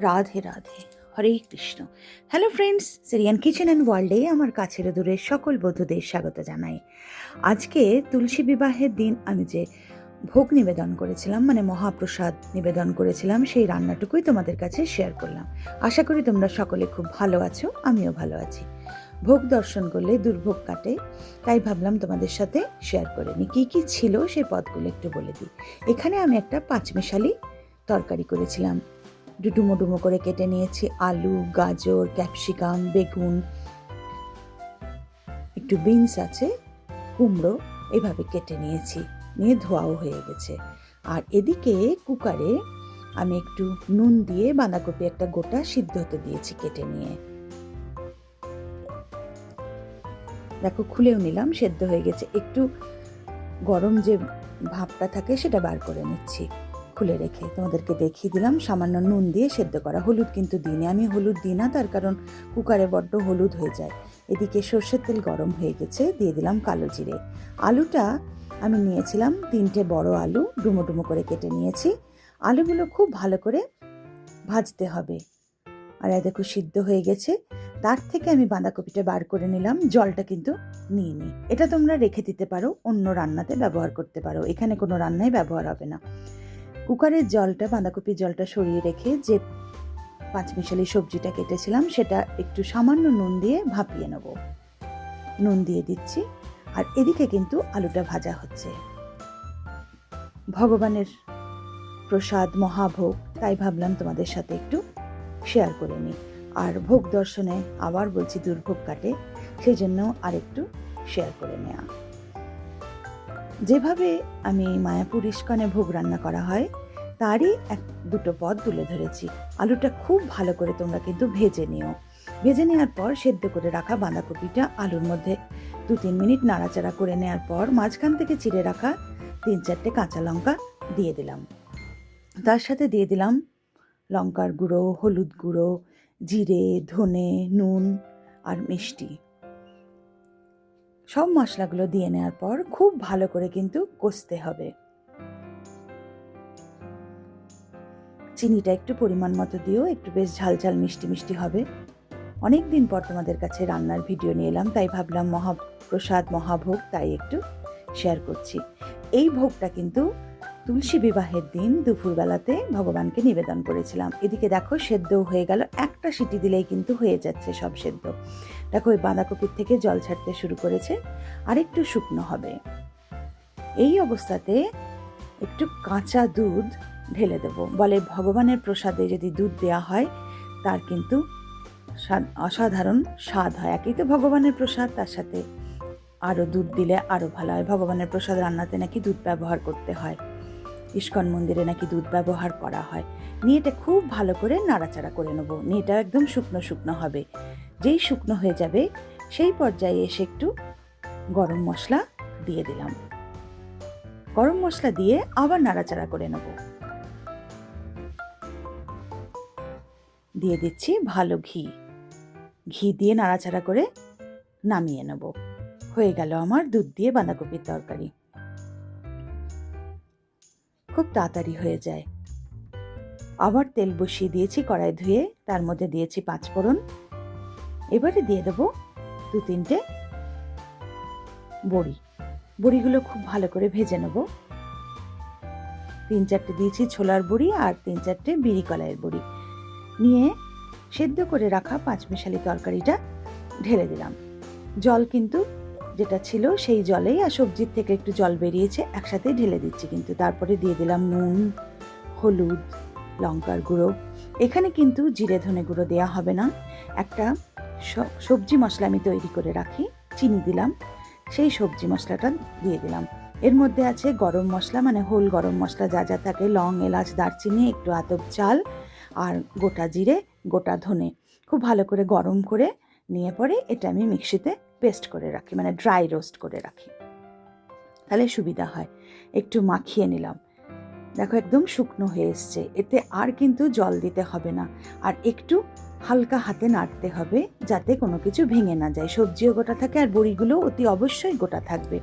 Radhe Radhe, Hare Krishna. Hello friends Syrian kitchen and ওয়ার্ল্ডে আমার কাছের দূরের সকল বন্ধুদের স্বাগত জানাই। আজকে তুলসী বিবাহের দিন আমি যে ভোগ নিবেদন করেছিলাম মানে মহাপ্রসাদ নিবেদন করেছিলাম, সেই রান্নাটুকুই তোমাদের কাছে শেয়ার করলাম। আশা করি তোমরা সকলে খুব ভালো আছো, আমিও ভালো আছি। ভোগ দর্শন করলে দুর্ভোগ কাটে, তাই ভাবলাম তোমাদের সাথে শেয়ার করে নিই। কী কী ছিল সেই পদগুলো একটু বলে দিই। এখানে আমি একটা পাঁচমিশালি তরকারি করেছিলাম। ডুডুমো ডুমো করে কেটে নিয়েছি আলু, গাজর, ক্যাপসিকাম, বেগুন। একটু বিনস আছে, কুমড়ো এভাবে কেটে নিয়েছি, নিয়ে ধোয়াও হয়ে গেছে। আর এদিকে কুকারে আমি একটু নুন দিয়ে বাঁধাকপি একটা গোটা সিদ্ধ হতে দিয়েছি কেটে নিয়ে। দেখো, খুলেও নিলাম, সেদ্ধ হয়ে গেছে। একটু গরম যে ভাবটা থাকে, সেটা বার করে নিচ্ছি। খুলে রেখে তোমাদেরকে দেখিয়ে দিলাম। সামান্য নুন দিয়ে সেদ্ধ করা হলুদ কিন্তু দিনে আমি হলুদ দিই না, তার কারণ কুকারে বড্ড হলুদ হয়ে যায়। এদিকে সর্ষের তেল গরম হয়ে গেছে, দিয়ে দিলাম কালো জিরে। আলুটা আমি নিয়েছিলাম তিনটে বড় আলু, ডুমো ডুমো করে কেটে নিয়েছি। আলুগুলো খুব ভালো করে ভাজতে হবে। আর দেখো সিদ্ধ হয়ে গেছে। তার থেকে আমি বাঁধাকপিটা বার করে নিলাম, জলটা কিন্তু নিয়ে নিই এটা তোমরা রেখে দিতে পারো, অন্য রান্নাতে ব্যবহার করতে পারো। এখানে কোনো রান্নায় ব্যবহার হবে না। কুকারের জলটা, বাঁধাকপির জলটা সরিয়ে রেখে যে পাঁচমিশালি সবজিটা কেটেছিলাম, সেটা একটু সামান্য নুন দিয়ে ভাপিয়ে নেব। নুন দিয়ে দিচ্ছি। আর এদিকে কিন্তু আলুটা ভাজা হচ্ছে। ভগবানের প্রসাদ, মহাভোগ, তাই ভাবলাম তোমাদের সাথে একটু শেয়ার করে নিই। আর ভোগ দর্শনে আবার বলছি দুর্ভোগ কাটে, সেই জন্য আরেকটু শেয়ার করে নেওয়া যেভাবে আমি মায়াপুর ইস্কনে ভোগ রান্না করা হয়, তারই এক দুটো পদ তুলে ধরেছি। আলুটা খুব ভালো করে তোমরা কিন্তু ভেজে নিও। ভেজে নেওয়ার পর সেদ্ধ করে রাখা বাঁধাকপিটা আলুর মধ্যে দু তিন মিনিট নাড়াচাড়া করে নেওয়ার পর মাঝখান থেকে চিড়ে রাখা তিন চারটে কাঁচা লঙ্কা দিয়ে দিলাম। তার সাথে দিয়ে দিলাম লঙ্কার গুঁড়ো, হলুদ গুঁড়ো, জিরে, ধনে, নুন আর মিষ্টি। সব মশলাগুলো দিয়ে নেওয়ার পর খুব ভালো করে কিন্তু কষতে হবে। চিনিটা একটু পরিমাণ মতো দিও একটু বেশ ঝাল ঝাল মিষ্টি মিষ্টি হবে। অনেক দিন পর তোমাদের কাছে রান্নার ভিডিও নিয়ে এলাম, তাই ভাবলাম মহাপ্রসাদ, মহাভোগ, তাই একটু শেয়ার করছি। এই ভোগটা কিন্তু তুলসী বিবাহের দিন দুপুরবেলাতে ভগবানকে নিবেদন করেছিলাম। এদিকে দেখো সেদ্ধ হয়ে গেল, একটা সিটি দিলেই কিন্তু হয়ে যাচ্ছে সব সেদ্ধ। দেখো ওই বাঁধাকপির থেকে জল ছাড়তে শুরু করেছে আর একটু শুকনো হবে। এই অবস্থাতে একটু কাঁচা দুধ ঢেলে দেব। বলে ভগবানের প্রসাদে যদি দুধ দেওয়া হয়, তার কিন্তু অসাধারণ স্বাদ হয়। একই তো ভগবানের প্রসাদ, তার সাথে আরও দুধ দিলে আরও ভালো হয়। ভগবানের প্রসাদ রান্নাতে নাকি দুধ ব্যবহার করতে হয়। ইস্কন মন্দিরে নাকি দুধ ব্যবহার করা হয়। নিয়ে এটা খুব ভালো করে নাড়াচাড়া করে নেব। নিয়ে এটা একদম শুকনো শুকনো হবে। যেই শুকনো হয়ে যাবে, সেই পর্যায়ে এসে একটু গরম মশলা দিয়ে দিলাম। গরম মশলা দিয়ে আবার নাড়াচাড়া করে নেব। দিয়ে দিচ্ছি ভালো ঘি। ঘি দিয়ে নাড়াচাড়া করে নামিয়ে নেব। হয়ে গেল আমার দুধ দিয়ে বাঁধাকপির তরকারি। খুব তাড়াতাড়ি হয়ে যায়। আবার তেল বসিয়ে দিয়েছি, কড়াই ধুয়ে, তার মধ্যে দিয়েছি পাঁচ ফোড়ন। এবারে দিয়ে দেবো দু তিনটে বড়ি। বড়িগুলো খুব ভালো করে ভেজে নেব। তিন চারটে দিয়েছি ছোলার বড়ি আর তিন চারটে বিড়ি কলাইয়ের বড়ি। নিয়ে সেদ্ধ করে রাখা পাঁচমিশালি তরকারিটা ঢেলে দিলাম। জল কিন্তু যেটা ছিল সেই জলেই আর সবজির থেকে একটু জল বেরিয়েছে, একসাথে ঢেলে দিচ্ছি কিন্তু। তারপরে দিয়ে দিলাম নুন, হলুদ, লঙ্কার গুঁড়ো। এখানে কিন্তু জিরে ধনে গুঁড়ো দেওয়া হবে না। একটা সবজি মশলা আমি তৈরি করে রাখি, চিনি দিলাম, সেই সবজি মশলাটা দিয়ে দিলাম। এর মধ্যে আছে গরম মশলা মানে হোল গরম মশলা যা যা থাকে, লং, এলাচ, দারচিনি, একটু আতপ চাল আর গোটা জিরে, গোটা ধনে। খুব ভালো করে গরম করে নিয়ে পরে এটা আমি মিক্সিতে পেস্ট করে রাখি মানে ড্রাই রোস্ট করে রাখি। তাহলে সুবিধা হয়। একটু মাখিয়ে নিলাম। দেখো একদম শুকনো হয়ে এসছে। এতে আর কিন্তু জল দিতে হবে না। আর একটু হালকা হাতে নাড়তে হবে যাতে কোনো কিছু ভেঙে না যায়। সবজিও গোটা থাকে আর বড়িগুলো অতি অবশ্যই গোটা থাকবে।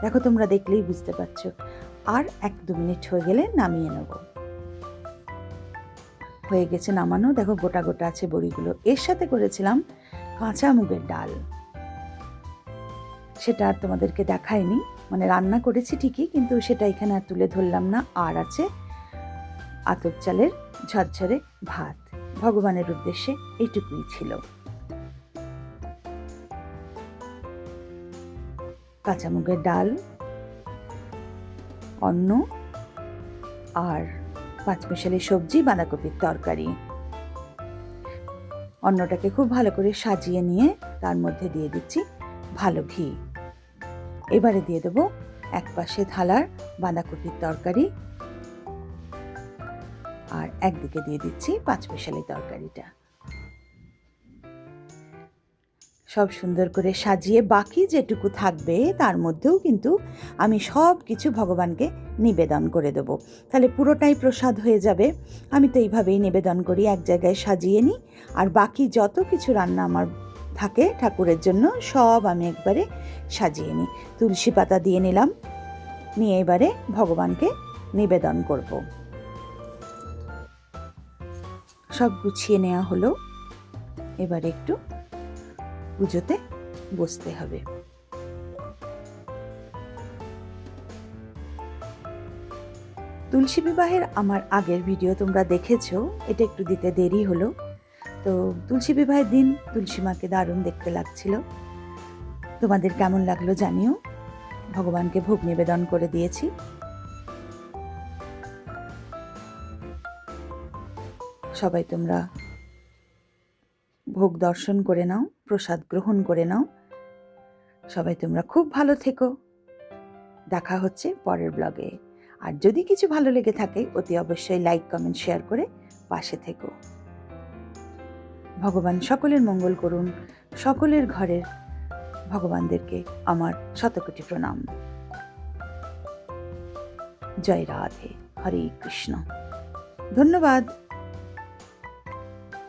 দেখো তোমরা দেখলেই বুঝতে পারছ। আর এক দু মিনিট হয়ে গেলে নামিয়ে নেব। হয়ে গেছে নামানো। দেখো গোটা গোটা আছে বড়িগুলো। এর সাথে করেছিলাম কাঁচা মুগের ডাল। সেটা আর তোমাদেরকে দেখায়নি মানে রান্না করেছি ঠিকই, কিন্তু সেটা এখানে আর তুলে ধরলাম না। আর আছে আতপ চালের ঝরঝরে ভাত। ভগবানের উদ্দেশ্যে এইটুকুই ছিল। কাঁচা মুগের ডাল, অন্ন আর পাঁচমিশালি সবজি, বাঁধাকপির তরকারি। অন্নটাকে খুব ভালো করে সাজিয়ে নিয়ে তার মধ্যে দিয়ে দিচ্ছি ভালো ঘি। এবারে দিয়ে দেবো এক পাশে থালার বাঁধাকপির তরকারি আর একদিকে দিয়ে দিচ্ছি পাঁচ পেশালি তরকারিটা। সব সুন্দর করে সাজিয়ে বাকি যেটুকু থাকবে তার মধ্যেও কিন্তু আমি সব কিছু ভগবানকে নিবেদন করে দেবো। তাহলে পুরোটাই প্রসাদ হয়ে যাবে। আমি তো এইভাবেই নিবেদন করি, এক জায়গায় সাজিয়ে নিই। আর বাকি যত কিছু রান্না আমার থাকে ঠাকুরের জন্য, সব আমি একবারে সাজিয়ে নিই। তুলসী পাতা দিয়ে নিলাম। নিয়ে এবারে ভগবানকে নিবেদন করব। সব গুছিয়ে নেওয়া হলো। এবারে একটু পুজোতে বসতে হবে। তুলসী বিবাহের আমার আগের ভিডিও তোমরা দেখেছ, এটা একটু দিতে দেরি হলো। তো তুলসী বিবাহের দিন তুলসী মাকে দারুণ দেখতে লাগছিল। তোমাদের কেমন লাগল জানিও। ভগবানকে ভোগ নিবেদন করে দিয়েছি। সবাই তোমরা ভোগ দর্শন করে নাও, প্রসাদ গ্রহণ করে নাও। সবাই তোমরা খুব ভালো থেকো। দেখা হচ্ছে পরের ব্লগে আর যদি কিছু ভালো লেগে থাকে, অতি অবশ্যই লাইক কমেন্ট শেয়ার করে পাশে থেকো। ভগবান সকলের মঙ্গল করুন, সকলের ঘরের ভগবানদেরকে আমার শতকোটি প্রণাম। জয় রাধে, হরে কৃষ্ণ। ধন্যবাদ।